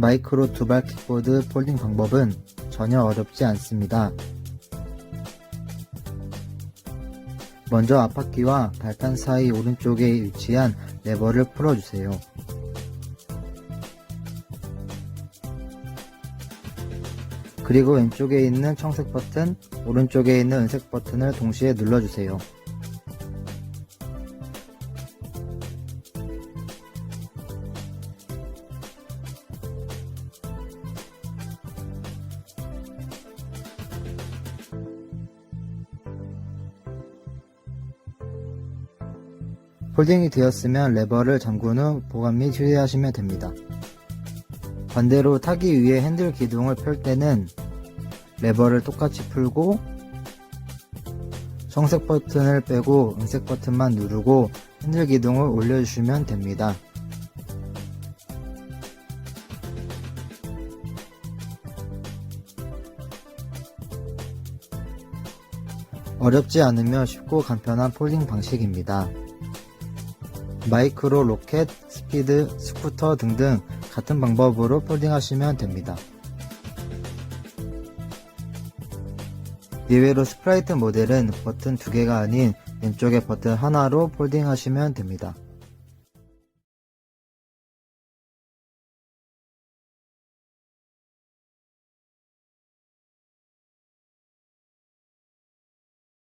마이크로 두발 킥보드 폴딩 방법은 전혀 어렵지 않습니다. 먼저 앞바퀴와 발판 사이 오른쪽에 위치한 레버를 풀어주세요. 그리고 왼쪽에 있는 청색 버튼, 오른쪽에 있는 은색 버튼을 동시에 눌러주세요. 폴딩이 되었으면 레버를 잠근 후 보관 및 휴대하시면 됩니다. 반대로 타기 위해 핸들 기둥을 펼 때는 레버를 똑같이 풀고 청색 버튼을 빼고 은색 버튼만 누르고 핸들 기둥을 올려주시면 됩니다. 어렵지 않으며 쉽고 간편한 폴딩 방식입니다. 마이크로 로켓, 스피드, 스쿠터 등등 같은 방법으로 폴딩하시면 됩니다. 예외로 스프라이트 모델은 버튼 두 개가 아닌 왼쪽에 버튼 하나로 폴딩하시면 됩니다.